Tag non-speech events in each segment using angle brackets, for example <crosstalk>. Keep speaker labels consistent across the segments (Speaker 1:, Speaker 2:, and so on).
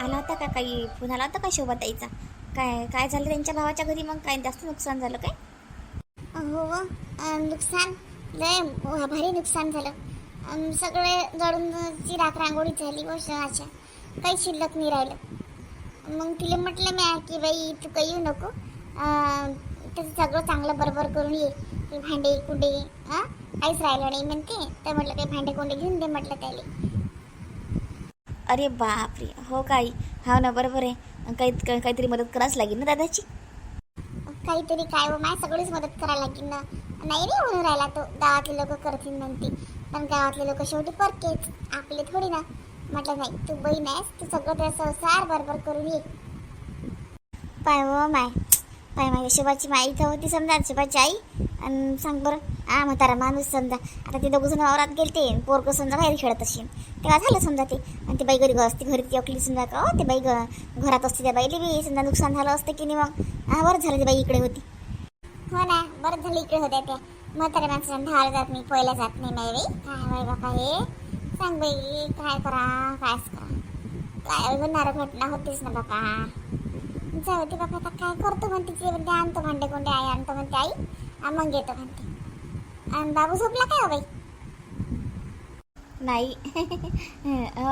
Speaker 1: आला होता का काही? फोन आला होता का शोभाताईचा? काय काय झालं त्यांच्या भावाच्या घरी मग? काय जास्त नुकसान झालं काय?
Speaker 2: हो नुकसान लय भारी नुकसान झालं. सगळे जळून चिराक रांगोळी झाली व शहाच्या काही शिल्लक नाही राहिलं. मग तिला म्हटलं मी की बाई तू काही येऊ नको. त्याचं सगळं चांगलं बरोबर करून ये. भांडे कुंडे हां काहीच राहिलं नाही म्हणते. तर म्हटलं काही भांडे कुंडे घेऊन दे म्हटलं त्याला.
Speaker 1: अरे बापरे. हो काही. हा ना बरोबर आहे. काही काही- काहीतरी मदत करावंच लागेल ना दादाची?
Speaker 2: काहीतरी काय व माय सगळीच मदत करायला लागेल ना. नाही रे म्हणून राहिला तो. गावातले लोक करतील म्हणते. पण गावातले लोक शेवटी परकेच. आपले थोडी ना. म्हटलं नाही तू बहीण आहेस तू सगळं त्या संसार बरोबर करून ये. पाय व माय. पाय माझ्या शिवाची माई इथं होती समजा शिवाची आई. आणि सांग बरं. आ म्हातारा माणूस समजा. आता ते दोघं जण वावरात गेलते पोरग समजा बाहेर खेळत असेल. तेव्हा झालं समजा ते. आणि ती बाई घरी असते घरी ती अकली समजा का ते बाई घरात असते त्या बाईले बी समजा नुकसान झालं असतं की नाही मग? हा बरं झालं ते बाई इकडे होती. हो ना बरं झालं इकडे होत्या त्या. म्हाताऱ्या माणसाला धावलं जात नाही पहिला जात नाही नाही बाई. काय बाई बापा हे? सांग बाई काय करा कायच करा? काय होणार घटना होतीच ना बापा. जाऊ दे बापा आता काय करतो म्हणते तिचे म्हणते आणतो भांडे कोणते आई आणतो म्हणते आई. मग येतो म्हणते. आणि बाबू झोपला काय हो बाई?
Speaker 1: नाही.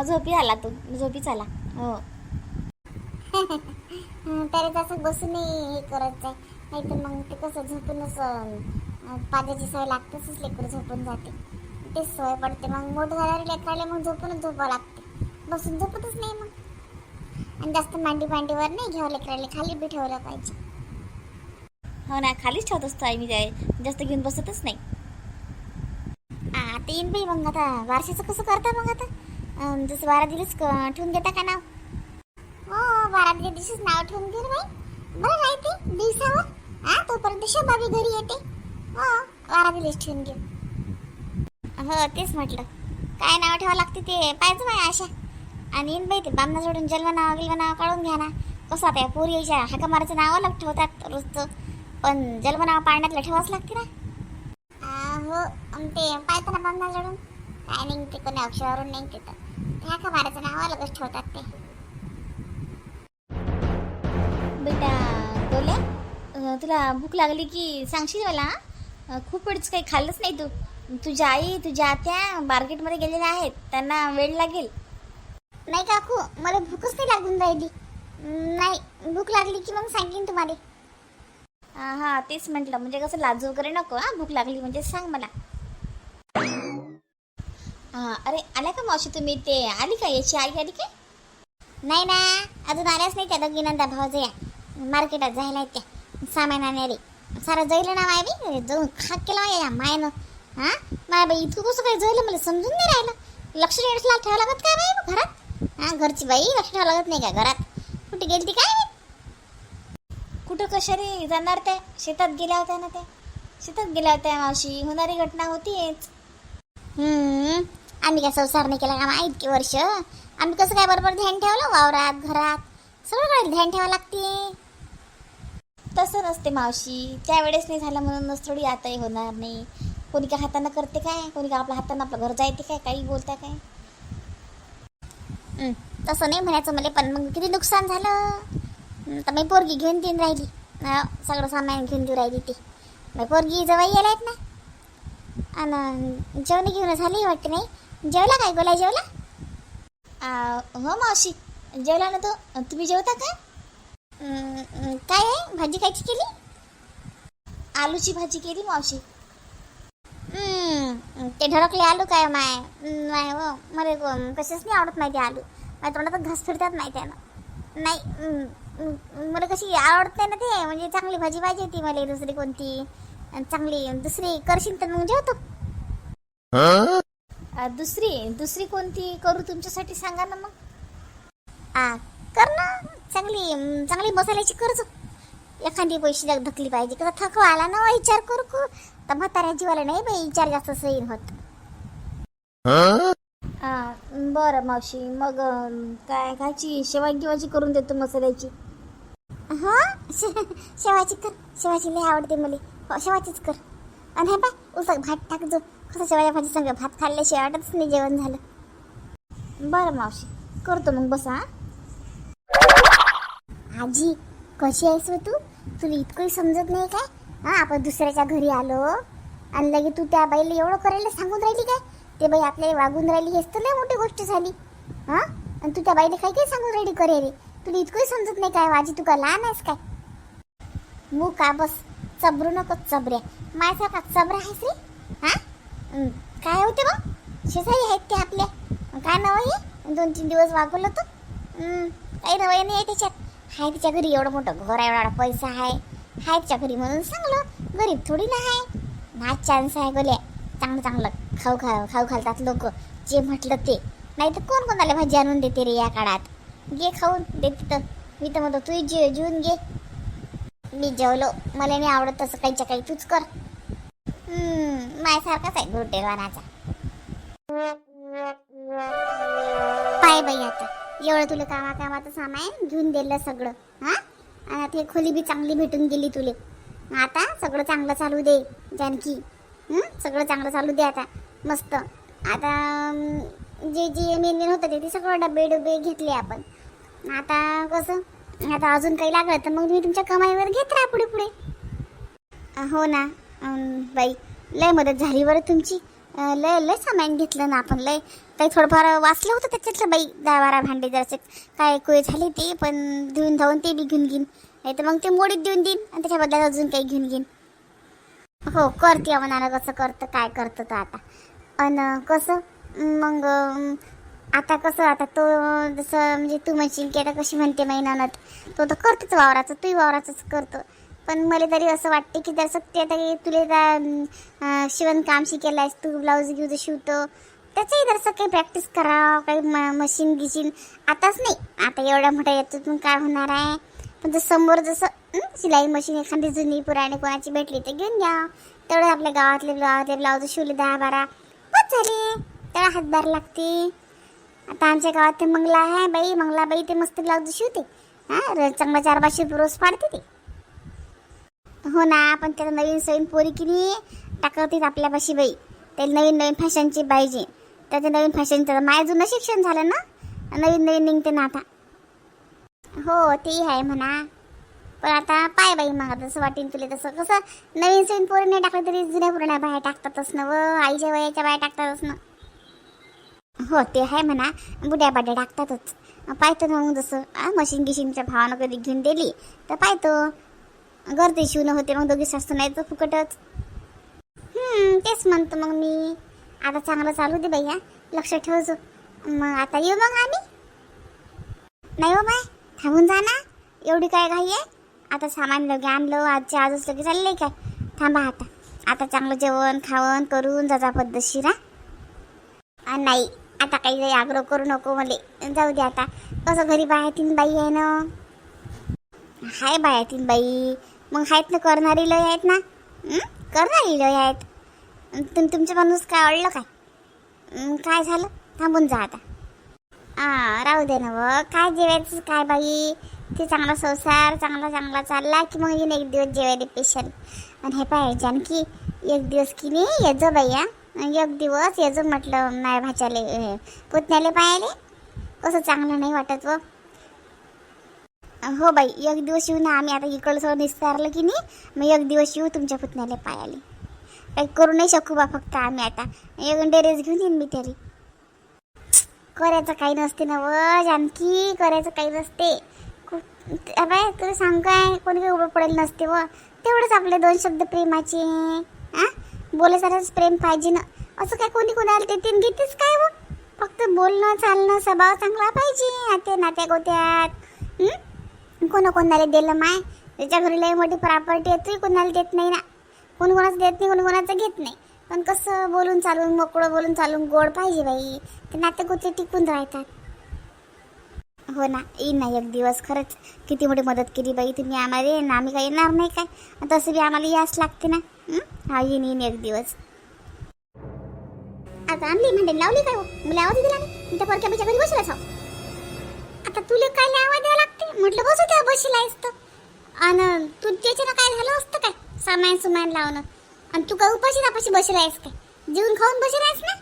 Speaker 1: झोपी आला तो. झोपीच आला हो. <laughs>
Speaker 2: तरी तसं बसून हे करत जाय. नाही तर मग ते कसं झोपूनच पाण्याची सवय लागतेच लेकर झोपून जाते. तेच सवय पडते. मग मोठं झाल्यावर लेकराला मग झोपूनच झोपावं लागते. बसून झोपतच नाही मग. आणि जास्त मांडी मांडीवर नाही घ्यावं लेकराला. खाली बी ठेवलं पाहिजे.
Speaker 1: हो ना खालीच ठेवत असतो आई मी काय. जास्त घेऊन बसतच नाही.
Speaker 2: आता येईन बाई मग आता वारशाचं कसं करता मग आता? जसं बारा दिवस क- ठेवून घेता का नाव? हो बारा दिवशीच नाव ठेवून घेऊ बाई. बरं राहते दिवसावर. हा तोपर्यंत शोभा बी घरी येते. हो बारा दिवस ठेवून घेऊ हो तेच म्हटलं. काय नाव ठेवावं लागते ते? पाहिजे बाई आशा. आणि येईन बाई ते बामना जोडून जन्म नाव गिल्व नाव काढून घ्या ना. कसं आता या पोरीच्या यायच्या नाव अलग ठेवतात रोजचं. पण जन्म नाव पाळण्यातलं ठेवावंच लागते ना. ते बांधणार जडून काय नाही ते कोणी अक्षरावरून नाही तिथं त्या का मारायचं नाव ठेवतात ते.
Speaker 1: बेटा गोल्या तुला भूक लागली की सांगशील मला खूप वेळच काही खाल्लंच नाही तू. तुझ्या आई तुझ्या आत्या मार्केटमध्ये गेलेल्या आहेत. त्यांना वेळ लागेल.
Speaker 2: नाही काकू मला भूकच नाही लागून राहिली. नाही भूक लागली की मग सांगेन तुम्हाला.
Speaker 1: हा हा तेच म्हटलं. म्हणजे कसं लाज वगैरे नको हा? भूक लागली म्हणजे सांग मला. हा अरे आल्या का मावशी तुम्ही ते आली का याची आई आली काय
Speaker 2: नाही ना अजून आल्याच नाही त्या दोघीनंदा भाऊ या मार्केटात जायला त्या सामान आणायला सारं जाईल ना माय बी जाऊन खाक केला या मायनं हा माय बाई इतकं कसं काय जायलं मला समजून नाही राहिलं लक्ष नाही ठेवावं लागत काय बाई घरात हा घरची बाई लक्ष ठेवावं लागत नाही का घरात कुठे गेली ती काय?
Speaker 1: कुठं कशाने जाणार त्या शेतात गेल्या होत्या ना त्या शेतात गेल्या होत्या मावशी होणारी घटना होतीच
Speaker 2: आम्ही काय संसार नाही केला का इतके वर्ष. आम्ही कसं काय बरोबर ध्यान ठेवलं? वावरात घरात. सगळं ध्यान ठेवावं लागते.
Speaker 1: तसं नसते मावशी. त्यावेळेस नाही झालं म्हणूनच थोडी आताही होणार नाही. कोणी काय हातानं करते काय? कोणी काय आपल्या हातानं आपलं घर जायते काय? काही बोलता काय?
Speaker 2: तसं नाही म्हणायचं मला पण मग किती नुकसान झालं? तर मी पोरगी घेऊन देऊन राहिली. सगळं सामान घेऊन देऊ राहिली ती. मी पोरगी जवळ यायला आहेत ना? आणि जेवण घेऊन झाली वाटते नाही? जेवला काय? गोला जेवला?
Speaker 1: हो मावशी. जेवला ना तो. तुम्ही जेवता का?
Speaker 2: काय आहे? भाजी कायची केली?
Speaker 1: आलूची भाजी केली मावशी.
Speaker 2: ते ढळकले आलू काय माय? माय हो. मला कसेच नाही आवडत माहिती आलू. माझ्या तोंडात घास फिरतात माहिती आहे ना. नाही मला कशी आवडत नाही ना ते. म्हणजे चांगली भाजी पाहिजे ती मला दुसरी कोणती. चांगली दुसरी करशील तर मग जेवतो.
Speaker 1: दुसरी दुसरी कोणती करू तुमच्यासाठी? सांगा ना मग.
Speaker 2: आ कर ना. चांगली चांगली मसाल्याची करजो एखादी पैसे धकली पाहिजे कसा थकवा आला ना विचार करू करू. तर म्हाताऱ्या जीवाला नाही बाई विचार जास्त सहीन होत.
Speaker 1: बरं मावशी मग काय खायची शेवाय गिवाची करून देतो मसाल्याची.
Speaker 2: हा? <laughs> शेवाची कर. शेवाची लय आवडते मला. हो शेवाचीच कर. आणि हे पाय उसक भात टाक जो. कसं शेवाच्या भाजी संग भात खाल्ल्याशिवाय वाटतच नाही जेवण झालं.
Speaker 1: बरं मावशी करतो मग बसा
Speaker 2: आजी कशी आहेस व तू? तुला इतकंही समजत नाही काय? हा आपण दुसऱ्याच्या घरी आलो. आणि लगे तू त्या बाईला एवढं करायला सांगून राहिली काय? ते बाई आपल्याला वागून राहिली हेच तर लय मोठी गोष्ट झाली. हा? आणि तू त्या बाईला काय काय सांगून राहिली करे रे. तुला इतकंही समजत नाही काय आजी तू का लहान आहेस काय? मू का बस. चबरू नको चबऱ्या माझ्यासारखा चबरा आहेस रे हा? काय होते मग? शेजारी आहेत ते आपल्या काय नाव आहे? दोन तीन दिवस वागवलं तर काही नवं नाही आहे त्याच्यात. हाय तिच्या घरी एवढं मोठं घर आहे एवढा पैसा आहे. हाय तिच्या घरी म्हणून सांगलं गरीब थोडी ना आहे. नाच चान्स आहे गोल्या चांगलं चांगलं खाऊ खा खाऊ घालतात लोक. जे म्हटलं ते. नाही तर कोण कोणाला भाजी आणून देते रे या काळात? घे खाऊन देते तर. मी तर म्हणतो तू जे जेवून घे. मी जेवलो. मला नाही आवडत तसं काहीच्या काही. तूच कर. हम्म, माझ्यासारखाच आहे गुरुटेवानाचा पाय बाई आता. एवढं तुला कामा कामाचं सामान घेऊन दिलं सगळं. हा? आणि आता खोली बी चांगली भेटून गेली तुले. आता सगळं चांगलं चालू दे जानकी. सगळं चांगलं चालू दे आता. मस्त. आता जे जे मेन मेन होतं ते ते सगळं डबे डबे घेतले आपण. आता कसं? आता अजून काही लागलं तर मग मी तुमच्या कमाईवर घेत राहा पुढे पुढे. हो ना. बाई लय मदत झाली बरं तुमची. लय लय सामान घेतलं ना आपण लय. काही थोडंफार वाचलं होतं त्याच्यातलं बाई दहा बारा भांडे जरासे. काय कोय झाले ते पण धुवून धावून ते बी घेऊन घेईन. नाही तर मग ते मोडीत देऊन देईन आणि त्याच्याबद्दल अजून काही घेऊन घेईन. हो करते म्हणा कसं करतं काय करतं तर आता. अन कसं? मग आता कसं आता तो जसं म्हणजे तू म्हणशील की आता कशी म्हणते महिन्यात तो तर करतोच वावराचं तूही वावराचंच करतो. पण मला तरी असं वाटते की जसं ते आता तुला त्या, अं, शिवणकाम शिकेलं आहेस तू ब्लाऊज घेऊ शिवतो त्याचंही जरासं काही प्रॅक्टिस करा काही म मशीन गिशीन आताच नाही. आता एवढ्या मोठ्या याच्यातून काय होणार आहे? पण जर समोर जसं शिलाई मशीन एखादी जुनी पुराणी कोणाची भेटली तर घेऊन घ्या. तेवढं आपल्या गावातले गावातले ब्लाऊज शिवले दहा बारा बस झाले. त्याला हातभार लागते. आता आमच्या गावात ते मंगला आहे बाई. मंगला बाई ते मस्त ब्लाऊज शिवते हा र- चांगला चार पाचशे रोज पाडते ते. हो ना पण त्याला नवीन सवीन पोरी किनी टाकवतेच आपल्यापाशी बाई. त्याला नवीन नवीन फॅशनची पाहिजे. त्याचं नवीन फॅशनचं माय जुनं शिक्षण झालं ना नवीन नवीन निघते ना आता. हो ते आहे म्हणा. पण आता पाय बाई मग जसं वाटेल तुला तसं. कसं नवीन सवीन पोरी नाही टाकलं तरी जुन्या पुराण्या बाहेर टाकतातच ना व. आईच्या वयाच्या बाहेर टाकतातच ना. हो ते आहे म्हणा. बुड्या बाड्या टाकतातच पाहतो ना मग जसं मशीन गिशीनच्या भावानं कधी घेऊन दिली तर पाहतो. गर्दी शिवणं होते मग दोघी सासू नाही तर फुकटच. तेच म्हणतो मग मी. आता चांगलं चालू दे भैया लक्ष ठेवतो मग आता येऊ मग आम्ही? नाही हो बाय थांबून जा ना. एवढी काय घाई आहे? आता सामान लगे आणलं आजच्या आजच लगे चाललंय काय? थांबा आता. आता चांगलं जेवण खावण करून जाजा पद्धतशीर हा. नाही. आता काही काही आग्रह करू नको मले. जाऊ दे आता. कसं घरी बाहेर बाई आहे ना? हाय बाया तीन बाई. मग आहेत ना करणारी लय आहेत ना? करणारी लय आहेत. तुम तुमचे माणूस काय आवडलं काय? काय झालं? थांबून जा आता. हा राहू दे ना व. काय जेवायचं काय बाई? ते चांगला संसार चांगला चांगला चालला की मग येईन एक दिवस जेवायला पेशल आणि हे पाय जानकी एक दिवस की नाही? येजो बाई हा. एक दिवस याचं म्हटलं माय भाच्याले हे, पुतण्याले पायाले. कसं चांगलं नाही वाटत व. हो बाई एक दिवस येऊ ना आम्ही आता इकडचं निस्तारलं की नाही मग एक दिवस येऊ तुमच्या पुतण्याला पायाले. काही करू नाही शकू बा फक्त आम्ही आता. एक ड्रेस घेऊन येईन मी तरी. करायचं काही नसते ना व जानकी करायचं काही नसते. खूप अबाय तुला सांग काय कोणी काही उभं पडेल नसते व. तेवढंच आपले दोन शब्द प्रेमाचे आ? बोलायसारखंच प्रेम पाहिजे ना. असं काय कोणी कोणाला तीन घेतेच काय व फक्त बोलणं चालणं स्वभाव चांगला पाहिजे आते नात्या गोत्यात. कोणा कोणाला दिलं माय? त्याच्या घरी लई मोठी प्रॉपर्टी आहे तरी कोणाला देत नाही ना. कोणी कोणाचं देत नाही कोण कोणाचं घेत नाही. पण कसं बोलून चालून मोकळं बोलून चालून गोड पाहिजे बाई. ते नाते गोते टिकून राहतात. हो ना येईन ना एक दिवस खरंच. किती मोठी मदत केली बाई तुम्ही आम्हाला. येईन आम्ही काही येणार नाही काय? तसं बी आम्हाला यास लागते ना. हा? येईन येईन एक दिवस. आता आणली म्हणजे लावली काय हो? मला आवाज दिला नाही. मी त्या परक्या घरी बसलाच आहो आता तुला काय आवाज द्यावा लागते म्हटलं बसू त्या बसला असतं आणि तू त्याच्यानं काय झालं असतं काय? सामान सुमान लावणं. आणि तू काय उपाशी नापाशी बसला आहेस काय? जेवून खाऊन बसला आहेस ना?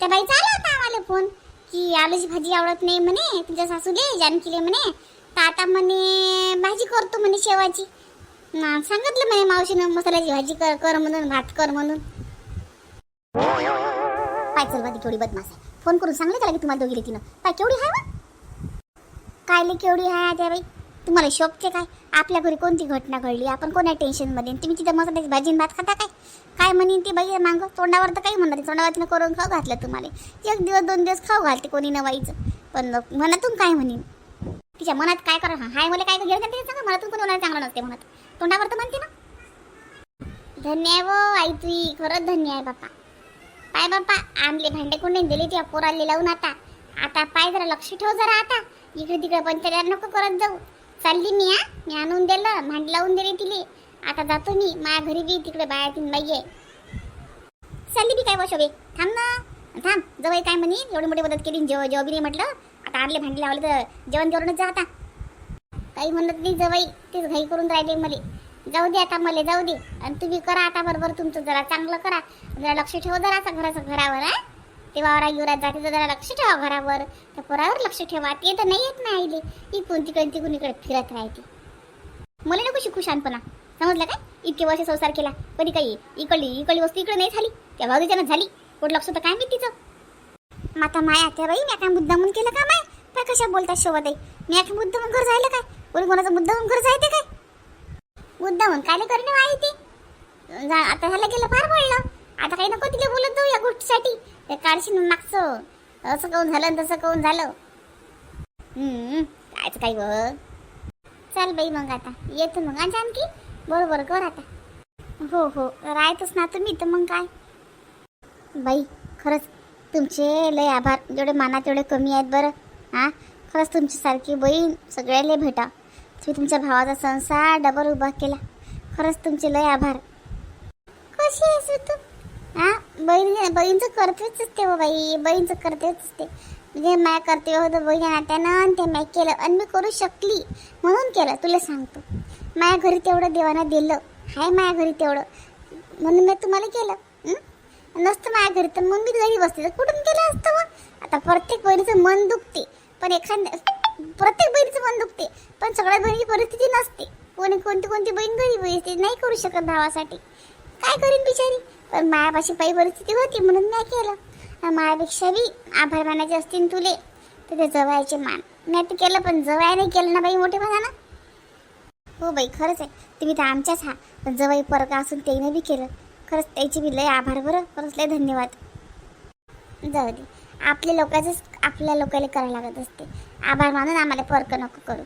Speaker 2: त्या बाई आला होता आम्हाला फोन की आलूची भाजी आवडत नाही म्हणे तुझ्या सासूले जानकीले म्हणे. तर आता म्हणे भाजी करतो म्हणे शेवाची. ना सांगितलं म्हणे मावशीनं मसाल्याची भाजी कर कर म्हणून भात कर म्हणून. पाय चल बादी केवढी बदमाश आहे. फोन करून सांगले त्याला की तुम्हाला दोघी तिनं. पाय केवढी आहे बा? कायले केवढी आहे त्या बाई? तुम्हाला शोभते काय? आपल्या घरी कोणती घटना घडली? आपण कोण्या टेन्शनमध्ये तुम्ही तिथं मसाल्याची भाजी आणि भात खाता काय? काय म्हणीन ती बाई मागं? तोंडावर तर काही म्हणणार नाही. तोंडावर तिनं करून खाऊ घातलं तुम्हाला. एक दिवस दोन दिवस खाऊ घालते कोणी नवाईचं पण मनातून काय म्हणीन तिच्या मनात काय करा हाय मला काय घेऊन सांगा. मनातून कोणी चांगलं नसते म्हणत. तोंडावर तर म्हणते ना. धन्य आहे वो आई तुई खरंच धन्य आहे बापा पाय बापा आमले भांडे कोणी दिले त्या पोराले लावून आता? आता पाय जरा लक्ष ठेव जरा आता. इकडे तिकडे पंचायत नको करत जाऊ. चालली मी हा. मी आणून दिलं भांडी लावून दिली तिले. आता जातो मी माझ्या घरी बी तिकडे बाया तीन बाई आहे. चालली बी काय बसवे थांब ना. थांब जवळ काय म्हणे? एवढी मोठी मदत केली जेव्हा जेव्हा बी नाही म्हटलं? आता आरले भांडी लावले तर जेवण करूनच जा आता. आई म्हणत नाही जवाई तेच घाई करून राहिले मले. जाऊ दे आता मला जाऊ दे. आणि तुम्ही करा आता बरोबर तुमचं जरा चांगलं करा. जरा लक्ष ठेवा जरा असं घराचं घरावर हा. ते वावरा युवरात जाते तर जरा लक्ष ठेवा घरावर. त्या पोरावर लक्ष ठेवा. ते तर नाही येत नाही आईले. ही कोणती कोणती इकडे फिरत राहते. मला नको शिकू शानपणा. समजलं काय? इतके वर्ष संसार केला. कधी काही इकडली इकडली वस्तू इकडे नाही झाली. त्या भाऊजीच्यानं झाली. कोण लक्ष तर काय मी तिचं माता माया त्या बाई मी काय मुद्दा म्हणून केलं का माय? काय कशा बोलतात शोभत आई मी आता मुद्दामून म्हणून घर जायला काय कोणी कोणाचा मुद्दा म्हणून आहे ते काय? मुद्दा म्हणून काय करणे आहे ते. जा- आता ह्याला गेलं फार पडलं आता काही नको तिला बोलत जाऊ या गोष्टीसाठी. ते काढशील मागचं. असं काऊन झालं आणि तसं काऊन झालं? कायच काही बघ चल बाई मग आता. येतो मग आणि आणखी बरोबर कर आता. हो हो. राहतच ना तुम्ही तर मग काय? बाई खरंच तुमचे लय आभार. जेवढे माना तेवढे कमी आहेत बरं. हां? खरंच तुमच्यासारखी बहीण सगळ्याला भेटा. तुम्ही तुमच्या भावाचा संसार डबल उभा केला. खरंच तुमचे लय आभार. कशी आहेस तू हा बहीण बहीणचं कर्तव्यच असते हो बाई. बहीणचं कर्तव्यच असते. म्हणजे माय कर्तव्य होतं बहीण नात्यानं आणि ते माय केलं आणि मी करू शकली म्हणून केलं. तुला सांगतो. माझ्या घरी तेवढं देवानं दिलं. हाय माझ्या घरी तेवढं. म्हणून मी तुम्हाला केलं. नसतं माझ्या घरी तर मग मी घरी बसते. तर कुठून केलं असतं मग? आता प्रत्येक बहिणीचं मन दुखते. पण एखाद्या प्रत्येक बहिणीचं मन दुखते. पण सगळ्या बहिणीची परिस्थिती नसते. कोणी कोणती कोणती बहीण गरीब असते नाही करू शकत भावासाठी. काय करीन बिचारी? पण मायापाशी पायी परिस्थिती होती म्हणून नाही केलं. मायापेक्षा बी आभार मानायचे असतील तुले तर ते जवायचे मान. नाही ते केलं पण जवाय नाही केलं ना बाई मोठे ना हो बाई खरंच आहे. तुम्ही तर आमच्याच हा. पण जवाई परका असून त्याने बी केलं. खरंच त्याचे बी लय आभार बरं. खरंच लय धन्यवाद. जाऊ दे. आपल्या लोकांचंच आपल्या लोकांना करायला लागत असते. आभार मानून आम्हाला परक नको करू.